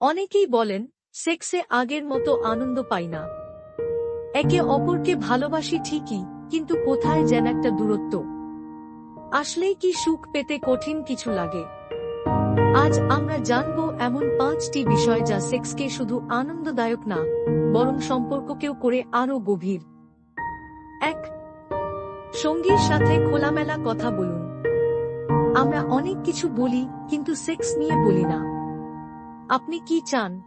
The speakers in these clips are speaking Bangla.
অনেকেই বলেন, সেক্সে আগের মতো আনন্দ পাই না। একে অপরকে ভালোবাসি ঠিকই, কিন্তু কোথায় যেন একটা দূরত্ব। আসলেই কি সুখ পেতে কঠিন কিছু লাগে। আজ আমরা জানব এমন পাঁচটি বিষয় যা সেক্সকে শুধু আনন্দদায়ক না, বরং সম্পর্ককেও করে আরও গভীর। এক, সঙ্গীর সাথে খোলামেলা কথা বলুন। আমরা অনেক কিছু বলি, কিন্তু সেক্স নিয়ে বলি না। আপনি কি চান?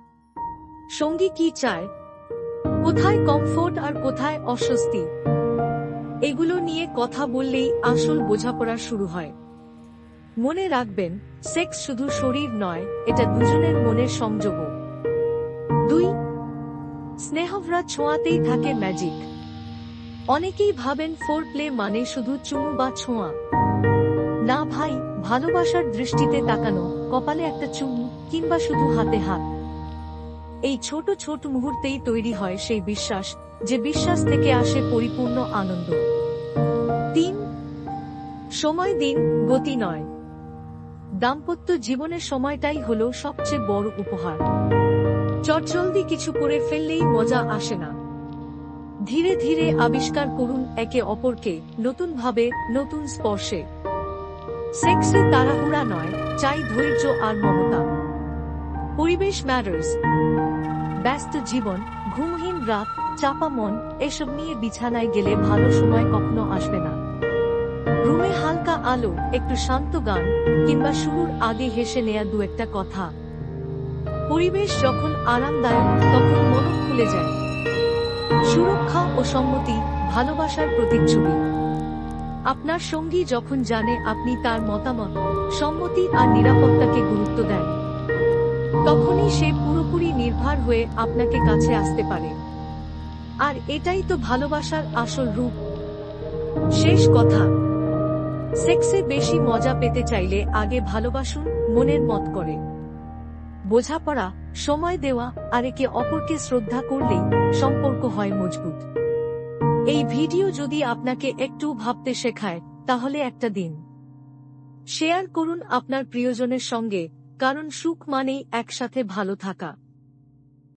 সঙ্গী কি চায়? কোথায় কমফোর্ট আর কোথায় অস্বস্তি? এগুলো নিয়ে কথা বললেই আসল বোঝাপড়া শুরু হয়। মনে রাখবেন সেক্স শুধু শরীর নয়, এটা দুজনের মনের সংযোগও। দুই, স্নেহভরা ছোঁয়াতেই থাকে ম্যাজিক অনেকেই ভাবেন ফোর প্লে মানে শুধু চুমু বা ছোঁয়া। না ভাই, ভালোবাসার দৃষ্টিতে তাকানো, কপালে একটা চুমু, কিংবা শুধু হাতে হাত। এই ছোট ছোট মুহূর্তেই তৈরি হয় সেই বিশ্বাস, যে বিশ্বাস থেকে আসে পরিপূর্ণ আনন্দ। তিন, সময় দিন, গতি নয়। দাম্পত্য জীবনের সময়টাই হলো সবচেয়ে বড় উপহার। চটজলদি কিছু করে ফেললেই মজা আসে না। ধীরে ধীরে আবিষ্কার করুন একে অপরকে নতুন ভাবে নতুন স্পর্শে। সেক্সে তাড়াহুড়া নয়, চাই ধৈর্য আর মমতা। পরিবেশ ম্যাটার্স। ব্যস্ত জীবন, ঘুমহীন রাত, চাপা মন, এসব নিয়ে বিছানায় গেলে ভালো সময় কখনো আসবে না। রুমে হালকা আলো, একটু শান্ত গান, কিংবা শুরুর আগে হেসে নেয়া দু একটা কথা। পরিবেশ যখন আরামদায়ক, তখন মন খুলে যায়। সুরক্ষা ও সম্মতি, ভালোবাসার প্রতিচ্ছবি। আপনার সঙ্গী যখন জানে আপনি তার মতামত, সম্মতি আর নিরাপত্তাকে গুরুত্ব দেন, তখনই সে পুরোপুরি নির্ভর হয়ে আপনাকে কাছে আসতে পারে। আর এটাই তো ভালোবাসার আসল রূপ। শেষ কথা। সেক্সে বেশি মজা পেতে চাইলে আগে ভালোবাসুন, মনের মত করে। বোঝাপড়া, সময় দেওয়া আর একে অপরকে শ্রদ্ধা করলেই সম্পর্ক হয় মজবুত। এই ভিডিও যদি আপনাকে একটু ভাবতে শেখায়, তাহলে একটা দিন। শেয়ার করুন আপনার প্রিয়জনের সঙ্গে, কারণ সুখ মানেই একসাথে ভালো থাকা।